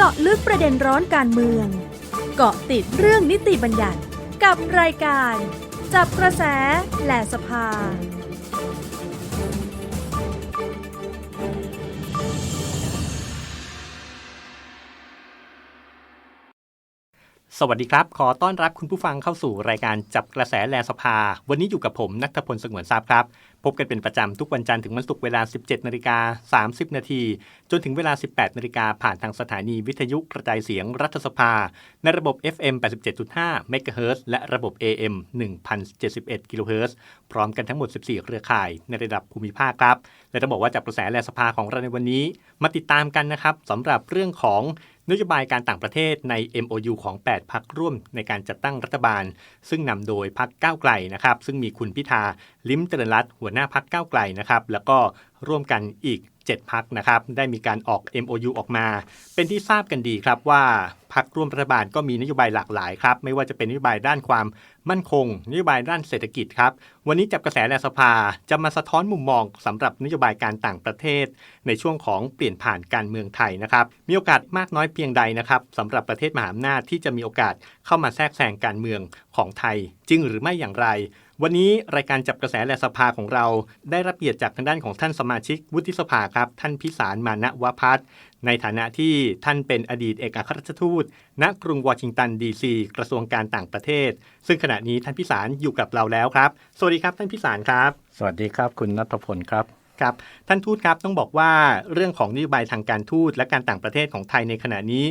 เจาะลึกประเด็นร้อนการเมือง เกาะติดเรื่องนิติบัญญัติกับรายการ จับกระแสแหลสภา สวัสดีครับ ขอต้อนรับคุณผู้ฟังเข้าสู่รายการจับกระแสแลสภา วันนี้อยู่กับผมนัทพลสงวนทรัพย์ครับ พบกันเป็นประจำทุกวันจันทร์ถึงวันศุกร์เวลา 17นาฬิกา30 นาทีจนถึงเวลา 18นาฬิกาผ่านทางสถานีวิทยุกระจายเสียงรัฐสภา ในระบบ FM 87.5 MHz และระบบ AM 1071 kHz พร้อมกันทั้งหมด 14 เครือข่ายในระดับภูมิภาคครับ และต้องบอกว่าจับกระแสแลสภาของเราในวันนี้ มาติดตามกันนะครับสำหรับเรื่องของ นโยบายการต่างประเทศใน MOU ของ 8พักร่วมในการจัดตั้งรัฐบาล ซึ่งนำโดยพักก้าวไกลนะครับ ซึ่งมีคุณพิธา ลิ้มเจริญรัตหัวหน้าพักก้าวไกลนะครับ แล้วก็ร่วมกันอีก 7พักนะครับได้มีการออก MOU ออกมา เป็นที่ทราบกันดีครับว่าพักร่วมรัฐบาลก็มีนโยบายหลากหลายครับไม่ว่าจะเป็นนโยบายด้านความมั่นคง นโยบายด้านเศรษฐกิจครับวันนี้จับกระแสในสภาจะมาสะท้อนมุมมองสำหรับนโยบายการต่างประเทศ ในช่วงของเปลี่ยนผ่านการเมืองไทยนะครับมีโอกาสมากน้อยเพียงใดนะครับสำหรับประเทศมหาอำนาจที่จะมีโอกาสเข้ามาแทรกแซงการเมืองของไทย จริงหรือไม่อย่างไร วันนี้รายการจับกระแสและสภาของเราได้รับเกียรติจากทางด้านของท่านสมาชิกวุฒิสภาครับ ท่านพิสารมานะวพัฒน์ในฐานะที่ท่านเป็นอดีตเอกอัครราชทูต ณกรุงวอชิงตันดีซีกระทรวงการต่างประเทศ ซึ่งขณะนี้ท่านพิสารอยู่กับเราแล้วครับ สวัสดีครับท่านพิสารครับ สวัสดีครับคุณนัทพลครับ ครับท่านทูตครับต้องบอกว่าเรื่องของนโยบายทางการทูตและการต่างประเทศของไทยในขณะนี้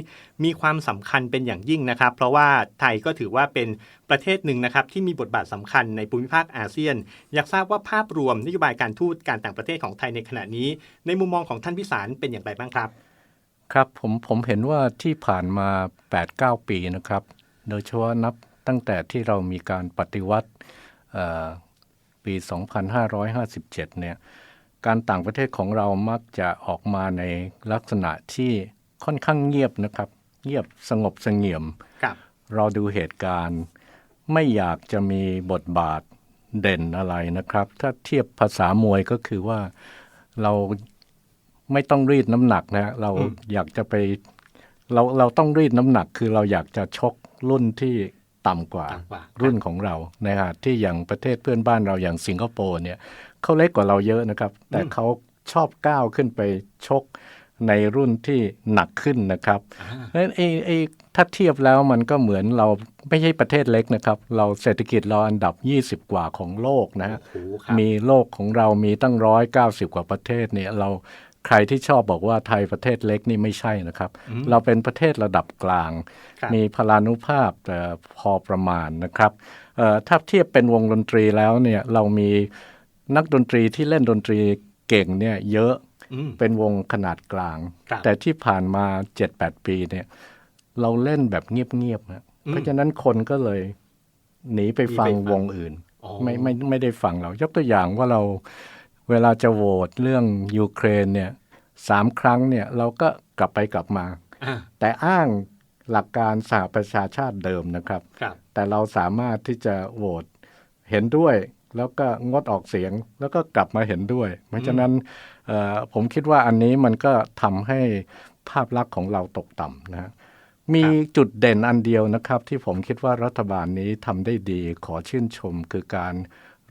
มีความสำคัญเป็นอย่างยิ่งนะครับ เพราะว่าไทยก็ถือว่าเป็นประเทศหนึ่งนะครับที่มีบทบาทสำคัญในภูมิภาคอาเซียน อยากทราบว่าภาพรวมนโยบายการทูตการต่างประเทศของไทยในขณะนี้ ในมุมมองของท่านพิสารเป็นอย่างไรบ้างครับ ครับผมผมเห็นว่าที่ผ่านมา 8-9 ปีนะครับ โดยเฉพาะนับตั้งแต่ที่เรามีการปฏิวัติเอ่อปี 2557 เนี่ย การต่างประเทศของเรามักจะออกมาในลักษณะที่ค่อนข้างเงียบนะครับ เงียบสงบเสงี่ยมครับเราดูเหตุการณ์ ไม่อยากจะมีบทบาทเด่นอะไรนะครับ ถ้าเทียบภาษามวยก็คือว่าเราไม่ต้องรีดน้ำหนักนะเราอยากจะไปเราเราต้องรีดน้ำหนักคือเราอยากจะชกรุ่นที่ต่ำกว่าต่ำกว่ารุ่นของเรานะฮะที่อย่างประเทศเพื่อนบ้านเราอย่างสิงคโปร์เนี่ย เขาเล็กกว่าเราเยอะนะครับ แต่เขาชอบก้าวขึ้นไปชกในรุ่นที่หนักขึ้นนะครับเพราะฉะนั้นไอ้ไอ้ถ้าเทียบแล้วมันก็เหมือนเราไม่ใช่ประเทศเล็กนะครับ เราเศรษฐกิจเราอันดับ 20 กว่าของโลกนะฮะโอ้โหครับมีโลกของเรามีตั้งร้อยเก้าสิบกว่าประเทศเนี่ยเราใครที่ชอบบอกว่าไทยประเทศเล็กนี่ไม่ใช่นะครับ เราเป็นประเทศระดับกลางครับมีพลานุภาพแต่พอประมาณนะครับเอ่อถ้าเทียบเป็นวงดนตรีแล้วเนี่ยเรามี นักดนตรีที่เล่นดนตรีเก่งเนี่ยเยอะอืมเป็นวงขนาดกลางครับแต่ที่ผ่านมา7-8ปีเนี่ย เราเล่นแบบเงียบๆนะเพราะฉะนั้นคนก็เลยหนีไปฟังหนีไปฟังวงอื่นอ๋อไม่ไม่ไม่ได้ฟังเรา ยกตัวอย่างว่าเราเวลาจะโหวตเรื่องยูเครนเนี่ยสามครั้งเนี่ยเราก็กลับไปกลับมาอ่าแต่อ้างหลักการสหประชาชาติเดิมนะครับครับแต่เราสามารถที่จะโหวตเห็นด้วย แล้วก็งดออกเสียงแล้วก็กลับมาเห็นด้วย เพราะฉะนั้นเอ่อผมคิดว่าอันนี้มันก็ทำให้ภาพลักษณ์ของเราตกต่ำนะฮะมีจุดเด่นอันเดียวนะครับ ที่ผมคิดว่ารัฐบาลนี้ทำได้ดี ขอชื่นชมคือการ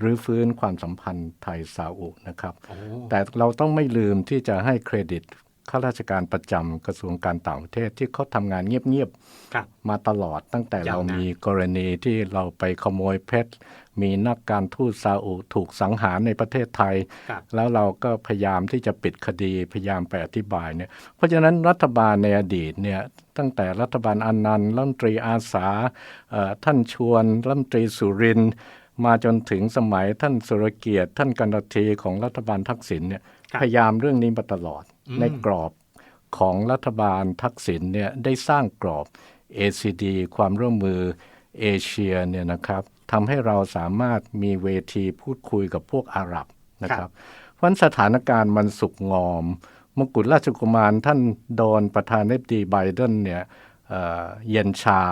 รื้อฟื้นความสัมพันธ์ไทยซาอุนะครับโอ้แต่เราต้องไม่ลืมที่จะให้เครดิต ข้าราชการประจำกระทรวงการต่างประเทศที่เขาทำงานเงียบๆครับมาตลอดตั้งแต่ยาเราวนานมีกรณีที่เราไปขโมยเพชร มีนักการทูตซาอุถูกสังหารในประเทศไทยครับแล้วเราก็พยายามที่จะปิดคดีพยายามไปอธิบายเนี่ยเพราะฉะนั้นรัฐบาลในอดีตเนี่ยตั้งแต่รัฐบาลอนันต์รัฐมนตรีอาสาเอ่อท่านชวนรัฐมนตรีสุรินทร์มาจนถึงสมัยท่านสุรเกียรติ ท่านกันตทีของรัฐบาลทักษิณเนี่ยครับพยายามเรื่องนี้มาตลอดอืม ในกรอบของรัฐบาลทักษิณเนี่ยได้สร้างกรอบ ACD ความร่วมมือเอเชียเนี่ยนะครับทำให้เราสามารถมีเวทีพูดคุยกับพวกอาหรับนะคครัรับบเพราะฉะนั้นสถานการณ์มันสุกงอมมกุฎราชกุมารท่านโดนประธานาธิบดีไบเดนเนี่ยเอ่อเย็นชา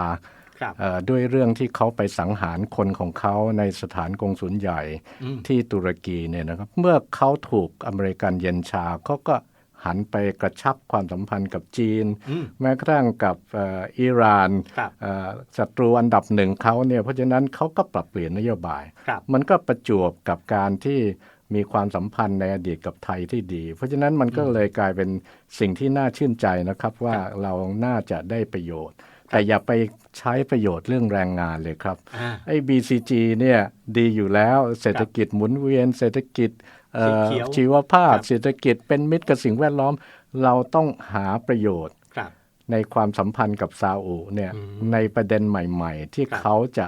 ครับเอ่อด้วยเรื่องที่เขาไปสังหารคนของเขาในสถานกงสุลใหญ่อืมที่ตุรกีเนี่ยนะครับ เมื่อเขาถูกอเมริกันเย็นชาเขาก็ หันไปกระชับความสัมพันธ์กับจีนอืมแม้กระทั่งกับเอ่ออิหร่านครับเอ่อศัตรูอันดับหนึ่งเขาเนี่ยเพราะฉะนั้นเขาก็ปรับเปลี่ยนนโยบายครับมันก็ประจวบกับการที่มีความสัมพันธ์ในอดีตกับไทยที่ดี เพราะฉะนั้นมันก็เลยกลายเป็นสิ่งที่น่าชื่นใจนะครับว่าเราน่าจะได้ประโยชน์ แต่อย่าไปใช้ประโยชน์เรื่องแรงงานเลยครับอ่าไอ้ BCG เนี่ยดีอยู่แล้วเศรษฐกิจหมุนเวียนเศรษฐกิจเอ่อสีเขียว ชีวภาพครับเศรษฐกิจเป็นมิตรกับสิ่งแวดล้อม เราต้องหาประโยชน์ครับในความสัมพันธ์กับซาอุเนี่ยอืมในประเด็นใหม่ ๆ ที่ครับเขาจะ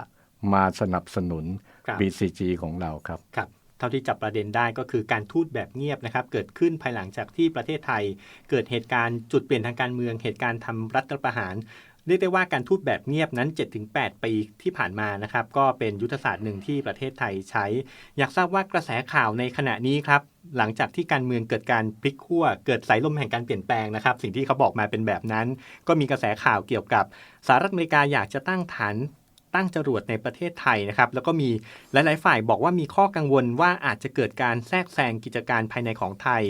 มาสนับสนุนครับ BCG ของเราครับครับเท่าที่จับประเด็นได้ก็คือการทูตแบบเงียบนะครับ เกิดขึ้นภายหลังจากที่ประเทศไทย เกิดเหตุการณ์จุดเปลี่ยนทางการเมือง เหตุการณ์ทำรัฐประหาร เรียกได้ว่าการทูตแบบเงียบนั้น 7-8 ปีที่ผ่านมานะครับ ก็เป็นยุทธศาสตร์หนึ่งที่ประเทศไทยใช้ อยากทราบว่ากระแสข่าวในขณะนี้ครับ หลังจากที่การเมืองเกิดการพลิกขั้วเกิดสายลมแห่งการเปลี่ยนแปลงนะครับ สิ่งที่เขาบอกมาเป็นแบบนั้น ก็มีกระแสข่าวเกี่ยวกับสหรัฐอเมริกาอยากจะตั้งฐานตั้งจรวดในประเทศไทยนะครับ แล้วก็มีหลาย ๆ ฝ่ายบอกว่ามีข้อกังวลว่าอาจจะเกิดการแทรกแซงกิจการภายในของไทย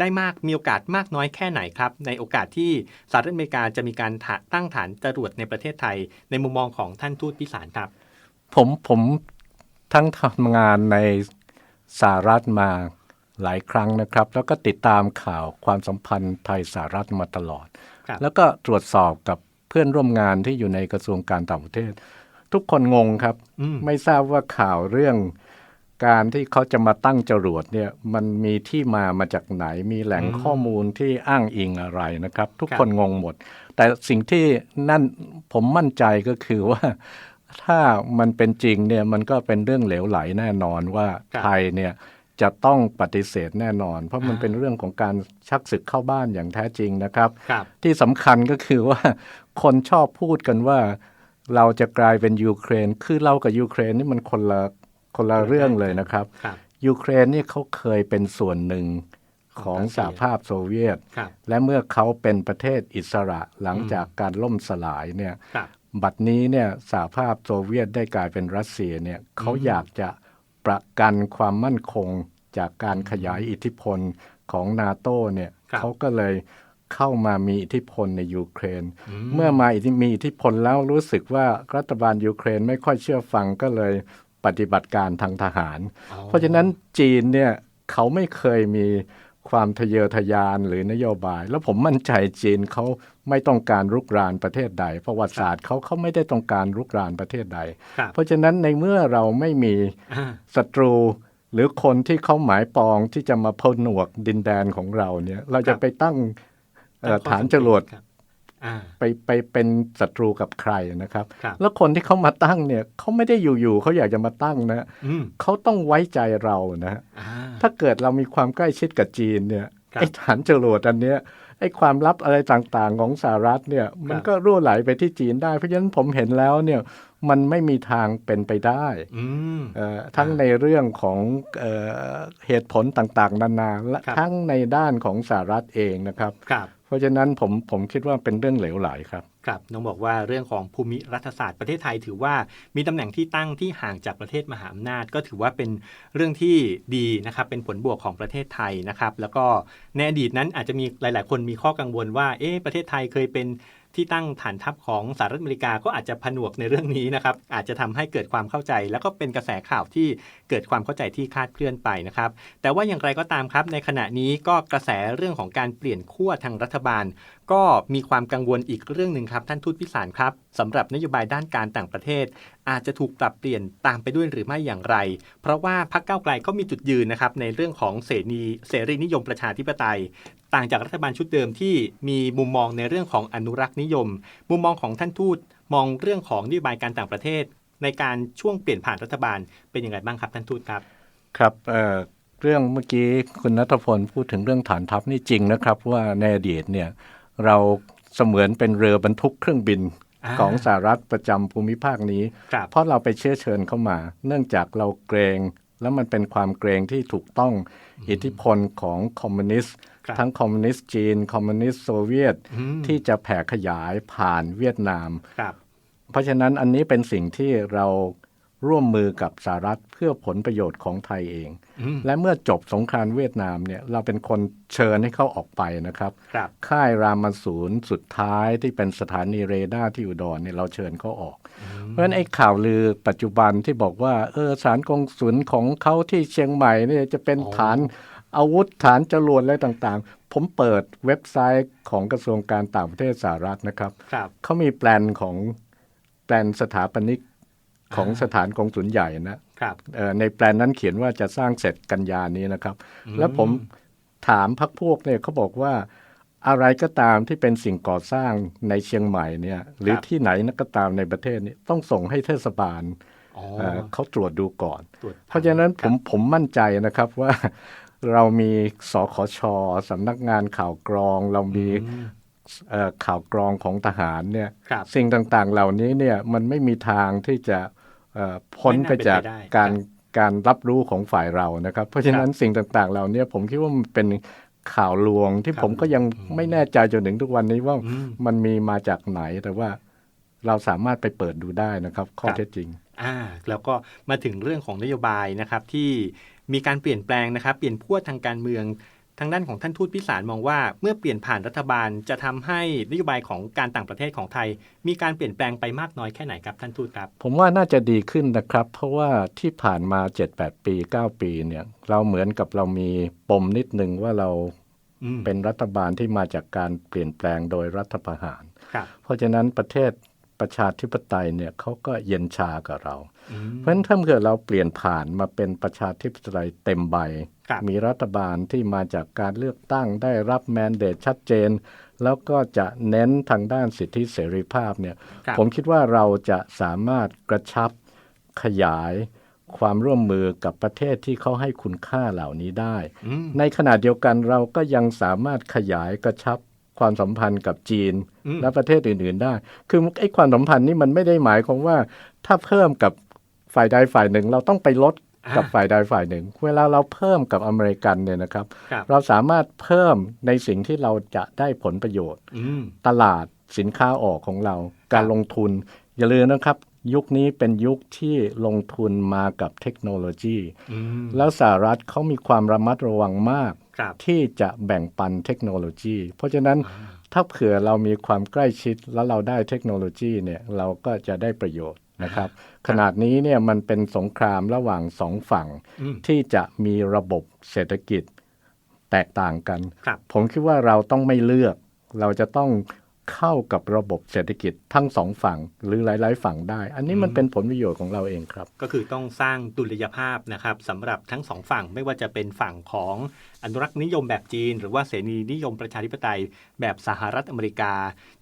ได้มากมีโอกาสมากน้อยแค่ไหนครับ ในโอกาสที่สหรัฐอเมริกาจะมีการถาตั้งฐานจรวดในประเทศไทย ในมุมมองของท่านทูตพิสารครับ ผมผมทั้งทำงานในสหรัฐมาหลายครั้งนะครับ แล้วก็ติดตามข่าวความสัมพันธ์ไทยสหรัฐมาตลอดครับแล้วก็ตรวจสอบกับเพื่อนร่วมงานที่อยู่ในกระทรวงการต่างประเทศ ทุกคนงงครับอืมไม่ทราบว่าข่าวเรื่อง การที่เขาจะมาตั้งจรวดเนี่ยมันมีที่มามาจากไหนมีแหล่งอืมข้อมูลที่อ้างอิงอะไรนะครับ ทุกครับคนงงหมด แต่สิ่งที่นั่นผมมั่นใจก็คือว่าถ้ามันเป็นจริงเนี่ยมันก็เป็นเรื่องเหลวไหลแน่นอนว่าครับไทยเนี่ยจะต้องปฏิเสธแน่นอน เพราะมันอ่าเป็นเรื่องของการชักศึกเข้าบ้านอย่างแท้จริงนะครับครับที่สำคัญก็คือว่าคนชอบพูดกันว่าเราจะกลายเป็นยูเครน คือเรากับยูเครนนี่มันคนละ คนละเรื่องเลยนะครับครับ ยูเครนนี่เขาเคยเป็นส่วนหนึ่งของสหภาพโซเวียตครับและเมื่อเขาเป็นประเทศอิสระหลังจากการล่มสลายเนี่ยครับบัดนี้เนี่ยสหภาพโซเวียตได้กลายเป็นรัสเซียเนี่ยเขาอยากจะประกันความมั่นคงจากการขยายอิทธิพลของนาโตเนี่ยครับเขาก็เลยเข้ามามีอิทธิพลในยูเครนอืเมื่อมาอิทธิมีอิทธิพลแล้วรู้สึกว่ารัฐบาลยูเครนไม่ค่อยเชื่อฟังก็เลย ปฏิบัติการทางทหารอ๋อเพราะฉะนั้นจีนเนี่ยเขาไม่เคยมีความทะเยอทะยานหรือนโยบาย แล้วผมมั่นใจจีนเขาไม่ต้องการรุกรานประเทศใดประวัติศาสตร์เขาเขาไม่ได้ต้องการรุกรานประเทศใดครับเพราะฉะนั้นในเมื่อเราไม่มีอ่าศัตรูหรือคนที่เขาหมายปองที่จะมาพนวกดินแดนของเราเนี่ย เราจะไปตั้งเอ่อฐานจรวดครับอ่า ไปไปเป็นศัตรูกับใครนะครับครับ แล้วคนที่เขามาตั้งเนี่ยเขาไม่ได้อยู่ๆเขาอยากจะมาตั้งนะอืมเขาต้องไว้ใจเรานะอ่าถ้าเกิดเรามีความใกล้ชิดกับจีนเนี่ยครับไอ้ฐานจรวดอันเนี้ยไอ้ความลับอะไรต่างๆของสหรัฐเนี่ยมันก็รั่วไหลไปที่จีนได้ เพราะฉะนั้นผมเห็นแล้วเนี่ยมันไม่มีทางเป็นไปได้อืมเอ่อทั้งในเรื่องของเอ่อเหตุผลต่างๆ นานาและครับทั้งในด้านของสหรัฐเองนะครับครับ เพราะฉะนั้นผมผมคิดว่าเป็นเรื่องเหลวไหลครับ ครับน้องบอกว่าเรื่องของภูมิรัฐศาสตร์ประเทศไทยถือว่ามีตำแหน่งที่ตั้งที่ห่างจากประเทศมหาอำนาจ ก็ถือว่าเป็นเรื่องที่ดีนะครับเป็นผลบวกของประเทศไทยนะครับ แล้วก็ในอดีตนั้นอาจจะมีหลาย ๆ คนมีข้อกังวลว่าเอ๊ะประเทศไทยเคยเป็น ที่ตั้งฐานทัพของสหรัฐอเมริกาก็อาจจะผนวกในเรื่องนี้นะครับ อาจจะทำให้เกิดความเข้าใจ แล้วก็เป็นกระแสข่าวที่เกิดความเข้าใจที่คลาดเคลื่อนไปนะครับ แต่ว่าอย่างไรก็ตามครับ ในขณะนี้ก็กระแสเรื่องของการเปลี่ยนขั้วทางรัฐบาล ก็มีความกังวลอีกเรื่องหนึ่งครับ ท่านทูตพิสารครับสำหรับนโยบายด้านการต่างประเทศ อาจจะถูกปรับเปลี่ยนตามไปด้วยหรือไม่อย่างไร เพราะว่าพรรคก้าวไกลก็มีจุดยืนนะครับในเรื่องของเสรีเสรีนิยมประชาธิปไตย ต่างจากรัฐบาลชุดเดิมที่มีมุมมองในเรื่องของอนุรักษ์นิยม มุมมองของท่านทูตมองเรื่องของนโยบายการต่างประเทศ ในการช่วงเปลี่ยนผ่านรัฐบาลเป็นยังไงบ้างครับท่านทูตครับ ครับเอ่อเรื่องเมื่อกี้คุณนัทพลพูดถึงเรื่องฐานทัพนี่จริงนะครับว่าในอดีตเนี่ยเราเสมือนเป็นเรือบรรทุกเครื่องบินอ่าของสหรัฐประจำภูมิภาคนี้ครับเพราะเราไปเชื้อเชิญเข้ามา เนื่องจากเราเกรง แล้วมันเป็นความเกรงที่ถูกต้อง อิทธิพลของคอมมิวนิสต์ครับทั้งคอมมิวนิสต์จีน คอมมิวนิสต์โซเวียตอืมที่จะแผ่ขยายผ่านเวียดนามครับเพราะฉะนั้นอันนี้เป็นสิ่งที่เราร่วมมือกับสหรัฐเพื่อผลประโยชน์ของไทยเองอืมและเมื่อจบสงครามเวียดนามเนี่ยเราเป็นคนเชิญให้เขาออกไปนะครับครับค่ายรามาศูนย์สุดท้ายที่เป็นสถานีเรดาร์ที่อุดรเนี่ยเราเชิญเขาออก เพราะฉะนั้นไอ้ข่าวลือปัจจุบันที่บอกว่าเออสถารกงสุลของเขาที่เชียงใหม่เนี่ยจะเป็นอ๋อฐานอาวุธฐานจรวดอะไรต่างๆ ผมเปิดเว็บไซต์ของกระทรวงการต่างประเทศสหรัฐนะครับครับเขามีแปลนของแปลนสถาปนิกของอ่าสถานกงสุลใหญ่นะครับเอ่อในแปลนนั้นเขียนว่าจะสร้างเสร็จกันยานี้นะครับ แล้วผมถามพักพวกเนี่ยเขาบอกว่า อะไรก็ตามที่เป็นสิ่งก่อสร้างในเชียงใหม่เนี่ยหรือครับที่ไหนก็ตามในประเทศนี้ต้องส่งให้เทศบาลอ๋อเอ่อเขาตรวจดูก่อนตรวจเพราะฉะนั้นผมผมมั่นใจนะครับว่าเรามีสขชสำนักงานข่าวกรอง เรามีอืมเอ่อข่าวกรองของทหารเนี่ยครับสิ่งต่างๆเหล่านี้เนี่ยมันไม่มีทางที่จะเอ่อพ้นไม่ไปน่าเป็นจากไปได้การครับการรับรู้ของฝ่ายเรานะครับ เพราะฉะนั้นสิ่งต่างๆเหล่านี้ผมคิดว่ามันเป็น ข่าวลวงที่ครับผมก็ยังไม่แน่ใจจนถึงทุกวันนี้ว่าอืมมันมีมาจากไหนแต่ว่าเราสามารถไปเปิดดูได้นะครับ ข้อครับเท็จจริง อ่า แล้วก็มาถึงเรื่องของนโยบายนะครับที่มีการเปลี่ยนแปลงนะครับ เปลี่ยนพวดทางการเมือง ทางด้านของท่านทูตพิสารมองว่าเมื่อเปลี่ยนผ่านรัฐบาลจะทำให้นโยบายของการต่างประเทศของไทย มีการเปลี่ยนแปลงไปมากน้อยแค่ไหนครับท่านทูตครับ ผมว่าน่าจะดีขึ้นนะครับ เพราะว่าที่ผ่านมา 7-8 ปี 9 ปีเนี่ยเราเหมือนกับเรามีปมนิดหนึ่งว่าเราอืมเป็นรัฐบาลที่มาจากการเปลี่ยนแปลงโดยรัฐประหารครับเพราะฉะนั้นประเทศประชาธิปไตยเนี่ยเขาก็เย็นชากับเราอืมเพราะฉะนั้นถ้าเกิดเราเปลี่ยนผ่านมาเป็นประชาธิปไตยเต็มใบครับ มีรัฐบาลที่มาจากการเลือกตั้งได้รับแมนเดตชัดเจน แล้วก็จะเน้นทางด้านสิทธิเสรีภาพเนี่ยครับผมคิดว่าเราจะสามารถกระชับขยายความร่วมมือกับประเทศที่เขาให้คุณค่าเหล่านี้ได้อืมในขณะเดียวกันเราก็ยังสามารถขยายกระชับความสัมพันธ์กับจีนอืมและประเทศอื่น ๆ ได้ คือไอ้ความสัมพันธ์นี้มันไม่ได้หมายความว่า ถ้าเพิ่มกับฝ่ายใดฝ่ายหนึ่ง เราต้องไปลด กับอ่าฝ่ายใดฝ่ายหนึ่ง เวลาเราเพิ่มกับอเมริกันเนี่ยนะครับครับเราสามารถเพิ่มในสิ่งที่เราจะได้ผลประโยชน์อืมตลาดสินค้าออกของเรา การลงทุน อย่าลืมนะครับ ยุคนี้เป็นยุคที่ลงทุนมากับเทคโนโลยีอืมแล้วสหรัฐเขามีความระมัดระวังมากครับที่จะแบ่งปันเทคโนโลยี เพราะฉะนั้นถ้าเผื่อเรามีความใกล้ชิดแล้วเราได้เทคโนโลยีเนี่ยเราก็จะได้ประโยชน์ นะครับ ขนาดนี้เนี่ยมันเป็นสงครามระหว่างสองฝั่งอืมที่จะมีระบบเศรษฐกิจแตกต่างกันครับผมคิดว่าเราต้องไม่เลือก เราจะต้องเข้ากับระบบเศรษฐกิจทั้งสองฝั่งหรือหลาย ๆ ฝั่งได้ อันนี้มันเป็นผลประโยชน์ของเราเองครับ ก็คือต้องสร้างดุลยภาพนะครับสำหรับทั้งสองฝั่งไม่ว่าจะเป็นฝั่งของอนุรักษ์นิยมแบบจีน หรือว่าเสรีนิยมประชาธิปไตยแบบสหรัฐอเมริกา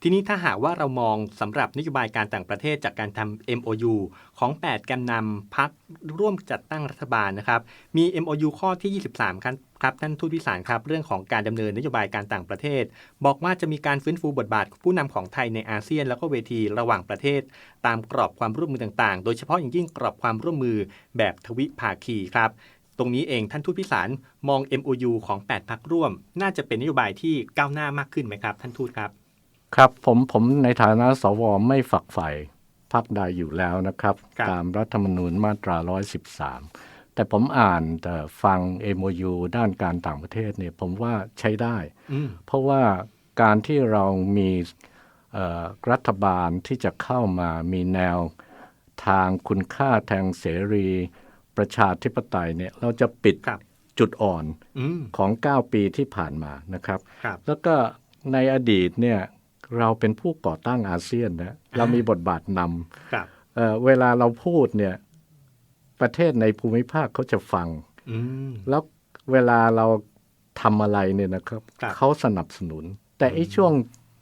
ทีนี้ถ้าหากว่าเรามองสำหรับนโยบายการต่างประเทศจากการทำ MOU ของ 8 แกนนำพักร่วมจัดตั้งรัฐบาลนะครับ มี MOU ข้อที่ 23ครับครับท่านทูตพิสารครับเรื่องของการดำเนินนโยบายการต่างประเทศ บอกว่าจะมีการฟื้นฟูบทบาทผู้นำของไทยในอาเซียน แล้วก็เวทีระหว่างประเทศ ตามกรอบความร่วมมือต่างๆ โดยเฉพาะอย่างยิ่งกรอบความร่วมมือแบบทวิภาคีครับ ตรงนี้เองท่านทูตพิสารมอง MOU ของ 8พักร่วม น่าจะเป็นนโยบายที่ก้าวหน้ามากขึ้นไหมครับ ท่านทูตครับ ครับผมผมในฐานะสวไม่ฝักใฝ่พักใดอยู่แล้วนะครับครับตามรัฐธรรมนูญมาตรา 113 แต่ผมอ่านแต่ฟัง MOU ด้านการต่างประเทศเนี่ยผมว่าใช้ได้อืมเพราะว่าการที่เรามีเอ่อรัฐบาลที่จะเข้ามามีแนวทางคุณค่าทางเสรี ประชาธิปไตยเนี่ยเราจะปิดครับจุดอ่อนอืมของ 9 ปีที่ผ่านมานะครับครับแล้วก็ในอดีตเนี่ยเราเป็นผู้ก่อตั้งอาเซียนนะเรามีบทบาทนครับำเอ่อเวลาเราพูดเนี่ยประเทศในภูมิภาคเขาจะฟังอืมแล้วเวลาเราทำอะไรเนี่ยนะครับครับเขาสนับสนุน แต่ไอ้ช่วง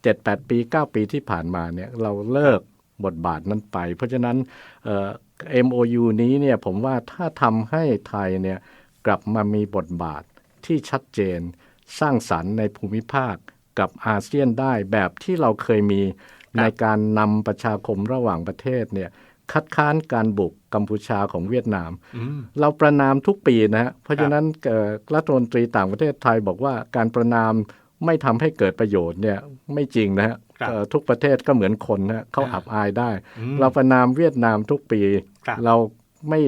7-8 ปี 9 ปีที่ผ่านมาเนี่ยเราเลิกบทบาทนั้นไป เพราะฉะนั้นเอ่อ MOU นี้เนี่ยผมว่าถ้าทำให้ไทยเนี่ยกลับมามีบทบาทที่ชัดเจน สร้างสรรค์ในภูมิภาคกับอาเซียนได้แบบที่เราเคยมีในการนำประชาคมระหว่างประเทศเนี่ยคัดค้านการบุกกัมพูชาของเวียดนามอืมเราประนามทุกปีนะฮะเพราะฉะนั้นเอ่อรัฐมนตรีต่างประเทศไทยบอกว่าการประนาม ไม่ทำให้เกิดประโยชน์เนี่ยไม่จริงนะฮะครับเอ่อทุกประเทศก็เหมือนคนนะฮะเขาอ่าอับอายได้อืมเราประนามเวียดนามทุกปีครับเราไม่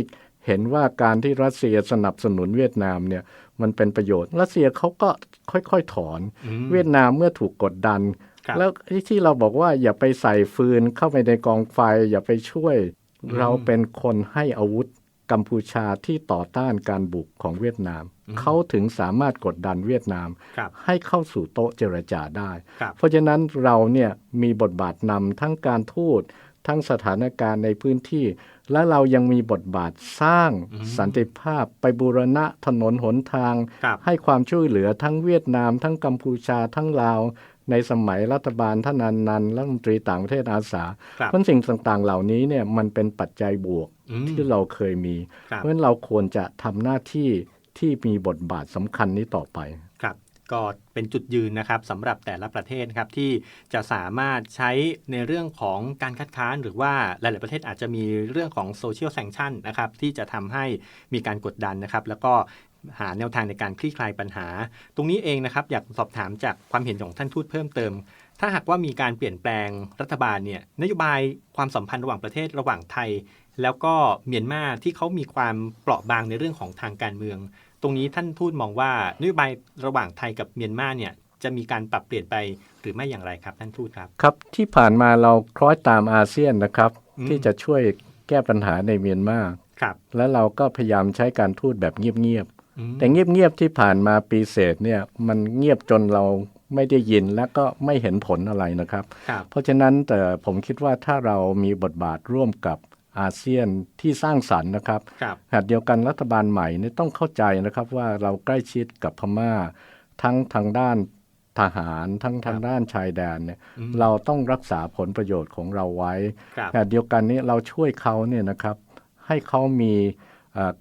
เห็นว่าการที่รัสเซียสนับสนุนเวียดนามเนี่ยมันเป็นประโยชน์ รัสเซียเขาก็ค่อยๆถอนอืมเวียดนามเมื่อถูกกดดันครับแล้วไอ้ที่เราบอกว่าอย่าไปใส่ฟืนเข้าไปในกองไฟ อย่าไปช่วยอืมเราเป็นคนให้อาวุธ กัมพูชาที่ต่อต้านการบุกของเวียดนาม เขาถึงสามารถกดดันเวียดนามครับให้เข้าสู่โต๊ะเจรจาได้ครับเพราะฉะนั้นเราเนี่ยมีบทบาทนำทั้งการทูตทั้งสถานการณ์ในพื้นที่ และเรายังมีบทบาทสร้างอืมสันติภาพไปบูรณะถนนหนทางครับให้ความช่วยเหลือทั้งเวียดนาม ทั้งกัมพูชาทั้งลาว ในสมัยรัฐบาลท่านนันนันท์รัฐมนตรีต่างประเทศอาสาครับเพราะสิ่งต่างๆ เหล่านี้เนี่ยมันเป็นปัจจัยบวกอืมที่เราเคยมีครับเพราะฉะนั้นเราควรจะทำหน้าที่ที่มีบทบาทสำคัญนี้ต่อไปครับก็เป็นจุดยืนนะครับสำหรับแต่ละประเทศครับที่จะสามารถใช้ในเรื่องของการคัดค้านหรือว่าหลาย ๆ ประเทศอาจจะมีเรื่องของโซเชียลแซงชันนะครับที่จะทำให้มีการกดดันนะครับ แล้วก็ หาแนวทางในการคลี่คลายปัญหา ตรงนี้เองนะครับอยากสอบถามจากความเห็นของท่านทูตเพิ่มเติม ถ้าหากว่ามีการเปลี่ยนแปลงรัฐบาลเนี่ยนโยบายความสัมพันธ์ระหว่างประเทศระหว่างไทย แล้วก็เมียนมาที่เขามีความเปราะบางในเรื่องของทางการเมือง ตรงนี้ท่านทูตมองว่านโยบายระหว่างไทยกับเมียนมาเนี่ยจะมีการปรับเปลี่ยนไปหรือไม่อย่างไรครับท่านทูตครับครับ ที่ผ่านมาเราคล้อยตามอาเซียนนะครับอืมที่จะช่วยแก้ปัญหาในเมียนมาครับ และเราก็พยายามใช้การทูตแบบเงียบอืมๆ แต่เงียบๆที่ผ่านมาปีเศษเนี่ยมันเงียบจนเราไม่ได้ยินและก็ไม่เห็นผลอะไรนะครับครับเพราะฉะนั้นแต่ผมคิดว่าถ้าเรามีบทบาทร่วมกับอาเซียนที่สร้างสรรค์นะครับครับขณะเดียวกันรัฐบาลใหม่เนี่ยต้องเข้าใจนะครับว่าเราใกล้ชิดกับพม่า ทั้งทางด้านทหารทั้งทางด้านชายแดนเนี่ยอืมเราต้องรักษาผลประโยชน์ของเราไว้ครับขณะเดียวกันนี้เราช่วยเขาเนี่ยนะครับให้เขามีเอ่อ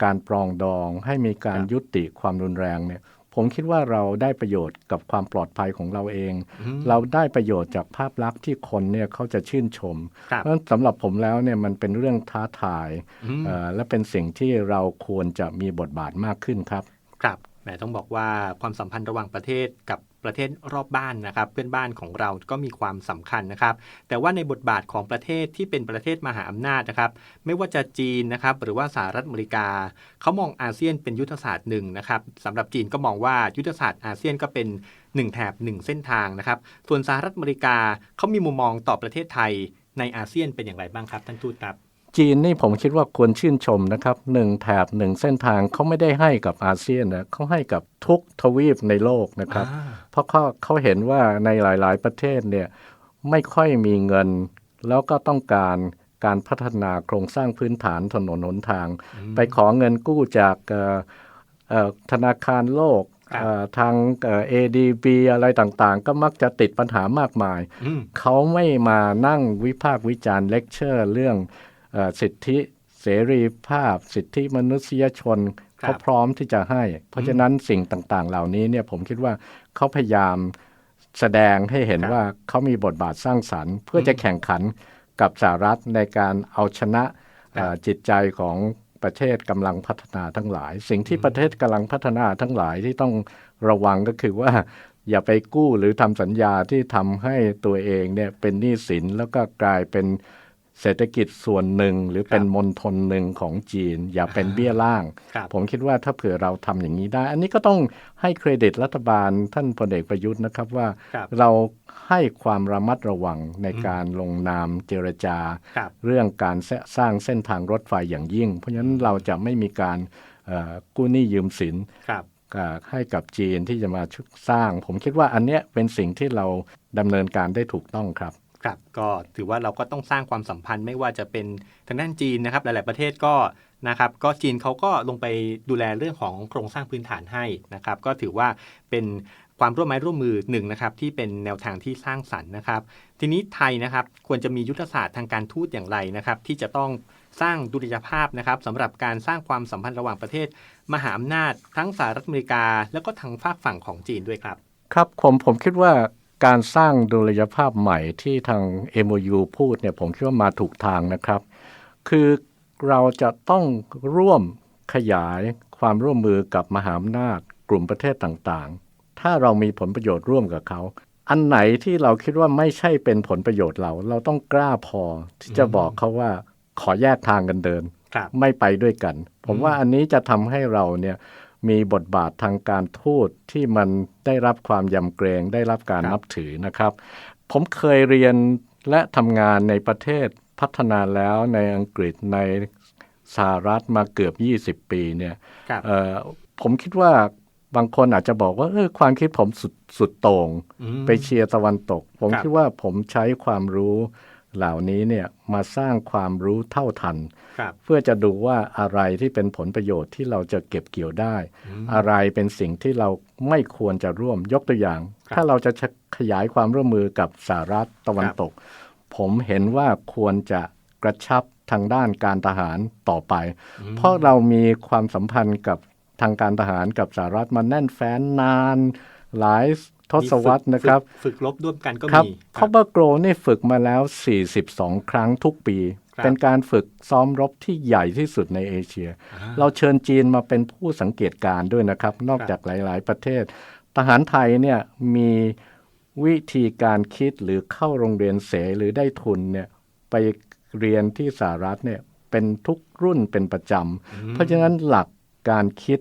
การปรองดองให้มีการครับยุติความรุนแรงเนี่ยผมคิดว่าเราได้ประโยชน์กับความปลอดภัยของเราเองอืมเราได้ประโยชน์จากภาพลักษณ์ที่คนเนี่ยเขาจะชื่นชมครับเพราะฉะนั้นสำหรับผมแล้วเนี่ยมันเป็นเรื่องท้าทายอืมเอ่อและเป็นสิ่งที่เราควรจะมีบทบาทมากขึ้นครับ ครับแหมต้องบอกว่าความสัมพันธ์ระหว่างประเทศกับ ประเทศรอบบ้านนะครับ เพื่อนบ้านของเราก็มีความสำคัญนะครับ แต่ว่าในบทบาทของประเทศที่เป็นประเทศมหาอำนาจนะครับ ไม่ว่าจะจีนนะครับหรือว่าสหรัฐอเมริกา เขามองอาเซียนเป็นยุทธศาสตร์หนึ่งนะครับสำหรับจีนก็มองว่ายุทธศาสตร์อาเซียนก็เป็นหนึ่งแถบหนึ่งเส้นทางนะครับ ส่วนสหรัฐอเมริกาเขามีมุมมองต่อประเทศไทยในอาเซียนเป็นอย่างไรบ้างครับท่านทูตครับ จีนนี่ผมคิดว่าควรชื่นชมนะครับหนึ่งแถบหนึ่งเส้นทางเขาไม่ได้ให้กับอาเซียนนะเขาให้กับทุกทวีปในโลกนะครับอ่าเพราะเขาเขาเห็นว่าในหลาย ๆ ประเทศเนี่ยไม่ค่อยมีเงิน แล้วก็ต้องการการพัฒนาโครงสร้างพื้นฐานถนนหนทาง ไปขอเงินกู้จากเอ่อเอ่อธนาคารโลกครับเอ่อทางเอ่อ ADB อะไรต่างๆ ก็มักจะติดปัญหามากมายอืมเขาไม่มานั่งวิพากษ์วิจารณ์เลคเชอร์เรื่องเออ สิทธิเสรีภาพ สิทธิมนุษยชนครับเขาพร้อมที่จะให้ เพราะฉะนั้นสิ่งต่างๆ เหล่านี้เนี่ยผมคิดว่าเขาพยายามแสดงให้เห็นครับว่าเขามีบทบาทสร้างสรรค์ เพื่อจะแข่งขันกับสหรัฐในการเอาชนะเอ่อจิตใจของประเทศกำลังพัฒนาทั้งหลาย สิ่งที่ประเทศกำลังพัฒนาทั้งหลายที่ต้องระวังก็คือว่า อย่าไปกู้หรือทำสัญญาที่ทำให้ตัวเองเนี่ยเป็นหนี้สินแล้วก็กลายเป็น เศรษฐกิจส่วนหนึ่งหรือเป็นมณฑลหนึ่งของจีน อย่าเป็นเบี้ยล่างครับผมคิดว่าถ้าเผื่อเราทำอย่างนี้ได้ อันนี้ก็ต้องให้เครดิตรัฐบาลท่านพลเอกประยุทธ์นะครับว่าครับเราให้ความระมัดระวังในการลงนามเจรจาครับเรื่องการสร้างเส้นทางรถไฟอย่างยิ่ง เพราะฉะนั้นเราจะไม่มีการเอ่อกู้หนี้ยืมสินครับอ่าให้กับจีนที่จะมาชุสร้าง ผมคิดว่าอันเนี้ยเป็นสิ่งที่เราดำเนินการได้ถูกต้องครับ ครับก็ถือว่าเราก็ต้องสร้างความสัมพันธ์ไม่ว่าจะเป็นทางด้านจีนนะครับ หลาย ๆ ประเทศก็นะครับก็จีนเขาก็ลงไปดูแลเรื่องของโครงสร้างพื้นฐานให้นะครับ ก็ถือว่าเป็นความร่วมไม้ร่วมมือหนึ่งนะครับที่เป็นแนวทางที่สร้างสรรค์นะครับ ทีนี้ไทยนะครับควรจะมียุทธศาสตร์ทางการทูตอย่างไรนะครับ ที่จะต้องสร้างดุลยภาพนะครับสำหรับการสร้างความสัมพันธ์ระหว่างประเทศ มหาอำนาจทั้งสหรัฐอเมริกา แล้วก็ทางฝากฝั่งของจีนด้วยครับ ครับผมผมคิดว่า การสร้างดุลยภาพใหม่ที่ทาง MOU พูดเนี่ยผมคิดว่ามาถูกทางนะครับ คือเราจะต้องร่วมขยายความร่วมมือกับมหาอำนาจกลุ่มประเทศต่างๆ ถ้าเรามีผลประโยชน์ร่วมกับเขา อันไหนที่เราคิดว่าไม่ใช่เป็นผลประโยชน์เรา เราต้องกล้าพอที่จะบอกเขาว่าขอแยกทางกันเดินครับไม่ไปด้วยกัน ผมว่าอันนี้จะทำให้เราเนี่ย มีบทบาททางการทูตที่มันได้รับความยำเกรงได้รับการครับนับถือนะครับ ผมเคยเรียนและทำงานในประเทศพัฒนาแล้วในอังกฤษในสหรัฐมาเกือบ 20 ปีเนี่ยครับเอ่อผมคิดว่าบางคนอาจจะบอกว่าเออความคิดผมสุดสุดโต่งอืมไปเชียร์ตะวันตก ผมครับคิดว่าผมใช้ความรู้ เหล่านี้เนี่ยมาสร้างความรู้เท่าทันครับเพื่อจะดูว่าอะไรที่เป็นผลประโยชน์ที่เราจะเก็บเกี่ยวได้ อะไรเป็นสิ่งที่เราไม่ควรจะร่วมยกตัวอย่างครับถ้าเราจะขยายความร่วมมือกับสหรัฐตะวันตก ผมเห็นว่าควรจะกระชับทางด้านการทหารต่อไป เพราะเรามีความสัมพันธ์กับทางการทหารกับสหรัฐมาแน่นแฟ้นนานหลาย ทศวรรษนะครับ ฝึกฝึกรบร่วมกันก็ครับมีคอ b เบอร์โกรนี่ฝึกมาแล้ว 42 ครั้งทุกปีครับเป็นการฝึกซ้อมรบที่ใหญ่ที่สุดในเอเชีย เราเชิญจีนมาเป็นผู้สังเกตการณ์ด้วยนะครับ นอกจากหลาย ๆ ประเทศ ทหารไทยเนี่ยมีวิธีการคิดหรือเข้าโรงเรียนเสหรือได้ทุนเนี่ยไปเรียนที่สหรัฐเนี่ยเป็นทุกรุ่นเป็นประจำ เพราะฉะนั้นหลักการคิด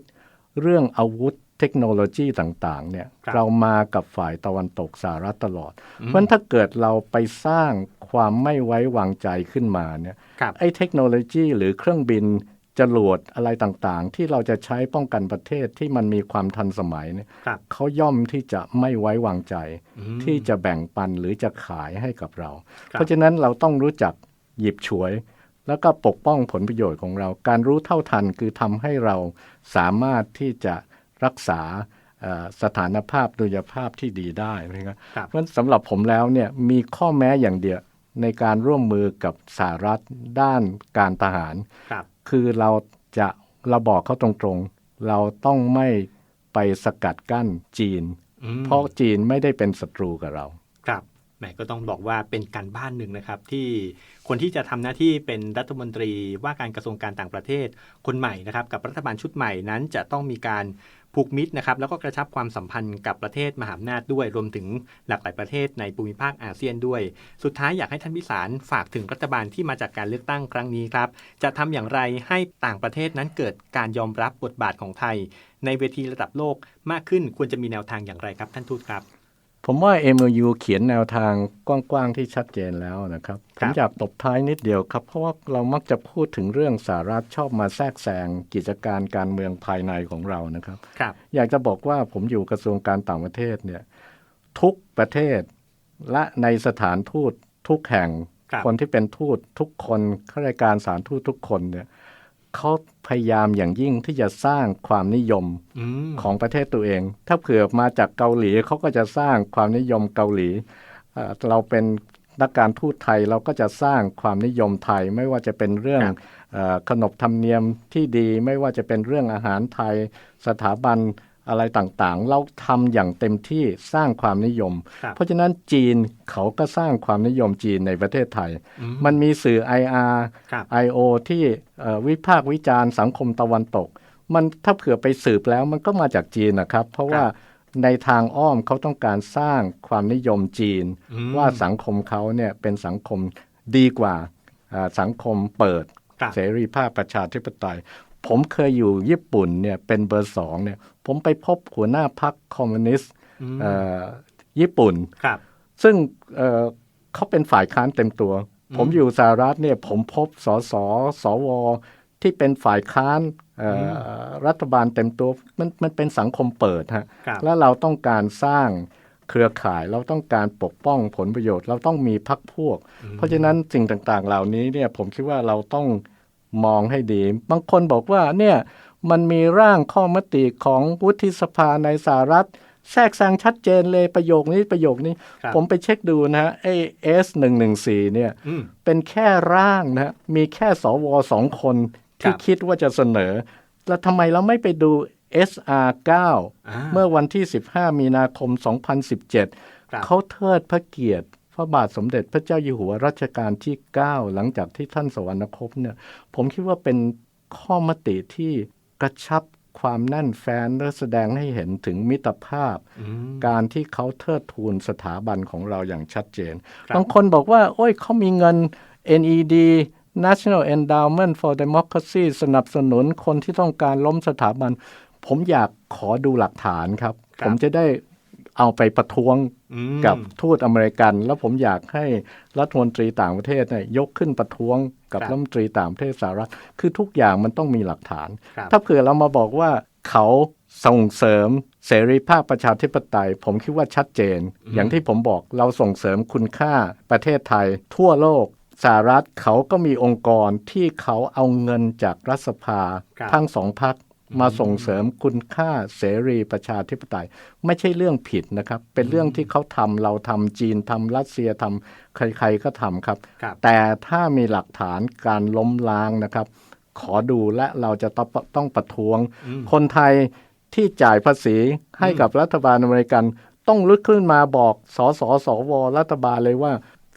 เรื่องอาวุธ เทคโนโลยีต่างๆเนี่ยครับเรามากับฝ่ายตะวันตกสหรัฐตลอด เพราะฉะนั้นถ้าเกิดเราไปสร้างความไม่ไว้วางใจขึ้นมาเนี่ยครับไอ้เทคโนโลยีหรือเครื่องบินจรวดอะไรต่างๆ ที่เราจะใช้ป้องกันประเทศที่มันมีความทันสมัยเนี่ยครับเขาย่อมที่จะไม่ไว้วางใจอืมที่จะแบ่งปันหรือจะขายให้กับเราครับเพราะฉะนั้นเราต้องรู้จักหยิบฉวย แล้วก็ปกป้องผลประโยชน์ของเรา การรู้เท่าทันคือทำให้เราสามารถที่จะ รักษาเอ่อสถานภาพดุลยภาพที่ดีได้นะครับครับเพราะฉะนั้นสำหรับผมแล้วเนี่ยมีข้อแม้อย่างเดียวในการร่วมมือกับสหรัฐด้านการทหารครับคือเราจะเราบอกเขาตรงๆ เราต้องไม่ไปสกัดกั้นจีนอืมเพราะจีนไม่ได้เป็นศัตรูกับเรา ครับแหมก็ต้องบอกว่าเป็นการบ้านหนึ่งนะครับ ที่คนที่จะทำหน้าที่เป็นรัฐมนตรีว่าการกระทรวงการต่างประเทศคนใหม่นะครับ กับรัฐบาลชุดใหม่นั้นจะต้องมีการ ผูกมิตรนะครับแล้วก็กระชับความสัมพันธ์กับประเทศมหาอำนาจด้วย รวมถึงหลากหลายประเทศในภูมิภาคอาเซียนด้วย สุดท้ายอยากให้ท่านพิสารฝากถึงรัฐบาลที่มาจากการเลือกตั้งครั้งนี้ครับ จะทำอย่างไรให้ต่างประเทศนั้นเกิดการยอมรับบทบาทของไทย ในเวทีระดับโลกมากขึ้นควรจะมีแนวทางอย่างไรครับท่านทูตครับ ผมว่า MOU เขียนแนวทางกว้างๆที่ชัดเจนแล้วนะครับผครัมบอยากตบท้ายนิดเดียวครับ เพราะว่าเรามักจะพูดถึงเรื่องสารัฐชอบมาแทรกแซงกิจการการเมืองภายในของเรานะครับครับอยากจะบอกว่าผมอยู่กระทรวงการต่างประเทศเนี่ยทุกประเทศและในสถานทูตทุกแห่งครับคนที่เป็นทูตทุกคนข้าราชการสถารทูตทุกคนเนี่ย เขาพยายามอย่างยิ่งที่จะสร้างความนิยมอืมของประเทศตัวเอง ถ้าเผื่อมาจากเกาหลีเขาก็จะสร้างความนิยมเกาหลีเอ่อเราเป็นนักการทูตไทยเราก็จะสร้างความนิยมไทยไม่ว่าจะเป็นเรื่องครับเออขนบธรรมเนียมที่ดี ไม่ว่าจะเป็นเรื่องอาหารไทย สถาบัน อะไรต่างๆ เราทำอย่างเต็มที่สร้างความนิยมครับเพราะฉะนั้นจีนเขาก็สร้างความนิยมจีนในประเทศไทยอืมมันมีสื่อ IR ครับ I.O. ที่เอ่อวิพากษ์วิจารณ์สังคมตะวันตก มันถ้าเผื่อไปสืบแล้วมันก็มาจากจีนนะครับ เพราะว่าในทางอ้อมเขาต้องการสร้างความนิยมจีนอืมว่าสังคมเขาเนี่ยเป็นสังคมดีกว่าอ่าสังคมเปิดครับเสรีภาพประชาธิปไตย ผมเคยอยู่ญี่ปุ่นเนี่ยเป็นเบอร์สองเนี่ย ผมไปพบหัวหน้าพรรคคอมมิวนิสต์อืมเอ่อญี่ปุ่นครับ ซึ่งเอ่อเขาเป็นฝ่ายค้านเต็มตัวอืมผมอยู่สหรัฐเนี่ย ผมพบสสสวที่เป็นฝ่ายค้านเอ่ออรัฐบาลเต็มตัวมันมันเป็นสังคมเปิดฮะครับแล้วเราต้องการสร้างเครือข่ายเราต้องการปกป้องผลประโยชน์ เราต้องมีพักพวก เพราะฉะนั้นสิ่งต่างๆ เหล่านี้เนี่ยผมคิดว่าเราต้อง มองให้ดี บางคนบอกว่าเนี่ยมันมีร่างข้อมติของวุฒิสภาในสหรัฐ แทรกแซงชัดเจนเลยประโยคนี้ประโยคนี้ครับผมไปเช็คดูนะฮะไอเอสหนึ่งหนึ่งสี่เนี่ยอืมเป็นแค่ร่างนะฮะมีแค่สวสองคนครัที่บคิดว่าจะเสนอ แล้วทำไมเราไม่ไปดู SR 9อ่าเมื่อวันที่ 15 มีนาคม 2017ครับเขาเทิดพระเกียรติ พระบาทสมเด็จพระเจ้าอยู่หัวรัชกาลที่ 9 หลังจากที่ท่านสวรรคตเนี่ยผมคิดว่าเป็นข้อมติที่กระชับความแน่นแฟ้นและแสดงให้เห็นถึงมิตรภาพอืมการที่เขาเทิดทูนสถาบันของเราอย่างชัดเจนครับบางคนบอกว่า โอ้ยเขามีเงิน NED National Endowment for Democracy สนับสนุนคนที่ต้องการล้มสถาบัน ผมอยากขอดูหลักฐานครับครับผมจะได้ เอาไปประท้วงอืมกับทูตอเมริกัน แล้วผมอยากให้รัฐมนตรีต่างประเทศเนี่ยยกขึ้นประท้วงกับครับรัฐมนตรีต่างประเทศสหรัฐ คือทุกอย่างมันต้องมีหลักฐานครับถ้าเผื่อเรามาบอกว่าเขาส่งเสริมเสรีภาพประชาธิปไตย ผมคิดว่าชัดเจน อย่างที่ผมบอกเราส่งเสริมคุณค่าประเทศไทย ทั่วโลกสหรัฐเขาก็มีองค์กรที่เขาเอาเงินจากรัฐสภาครับทั้งสองพัก มาส่งเสริมคุณค่าเสรีประชาธิปไตย ไม่ใช่เรื่องผิดนะครับ เป็นเรื่องที่เขาทำเราทำจีนทำรัสเซียทำใครๆก็ทำครับครับ แต่ถ้ามีหลักฐานการล้มล้างนะครับ ขอดูและเราจะต้องต้องประท้วงอืมคนไทยที่จ่ายภาษีให้กับรัฐบาลอเมริกัน ต้องลุกขึ้นมาบอกสสสวรัฐบาลเลยว่า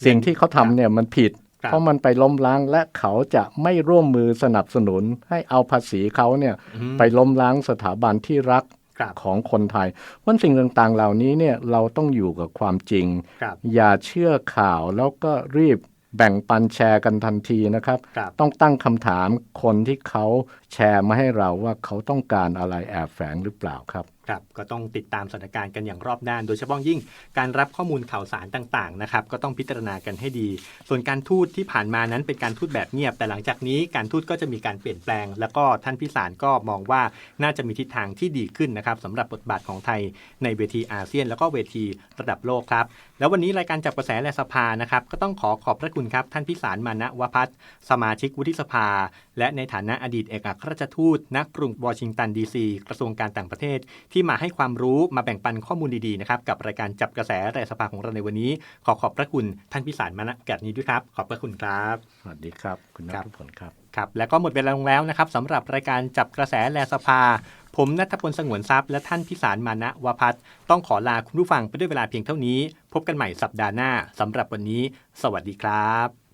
สิ่งที่เขาทำเนี่ยมันผิดครับ เพราะมันไปล้มล้างและเขาจะไม่ร่วมมือสนับสนุน ให้เอาภาษีเขาเนี่ยอืมไปล้มล้างสถาบันที่รักครับของคนไทยวันสิ่งต่างๆเหล่านี้เนี่ยเราต้องอยู่กับความจริงครับอย่าเชื่อข่าวแล้วก็รีบแบ่งปันแชร์กันทันทีนะครับครับต้องตั้งคำถามคนที่เขาแชร์มาให้เราว่าเขาต้องการอะไรแอบแฝงหรือเปล่าครับ ครับก็ต้องติดตามสถานการณ์กันอย่างรอบด้าน โดยเฉพาะยิ่งการรับข้อมูลข่าวสารต่างๆนะครับก็ต้องพิจารณากันให้ดี ส่วนการทูตที่ผ่านมานั้นเป็นการทูตแบบเงียบ แต่หลังจากนี้การทูตก็จะมีการเปลี่ยนแปลง แล้วก็ท่านพิสารก็มองว่าน่าจะมีทิศทางที่ดีขึ้นนะครับสำหรับบทบาทของไทยในเวทีอาเซียน แล้วก็เวทีระดับโลกครับแล้ววันนี้รายการจับกระแสและสภานะครับก็ต้องขอขอบพระคุณครับท่านพิสารมานะวพัฒน์สมาชิกวุฒิสภา และในฐานะอดีตเอกอัครราชทูตณกรุงวอชิงตันดีซีกระทรวงการต่างประเทศที่มาให้ความรู้มาแบ่งปันข้อมูลดีๆนะครับกับรายการจับกระแสและสภาของเราในวันนี้ ขอขอบพระคุณท่านพิสารมานะแก่นี้ด้วยครับ ขอบพระคุณครับสวัสดีครับ คุณนัครับทพลครับครับ แล้วก็หมดเวลาลงแล้วนะครับสำหรับรายการจับกระแสและสภา ผมนัทพลสงวนทรัพย์และท่านพิสารมานะวพัฒน์ต้องขอลาคุณผู้ฟังไปด้วยเวลาเพียงเท่านี้ พบกันใหม่สัปดาห์หน้าสำหรับวันนี้ สวัสดีครับ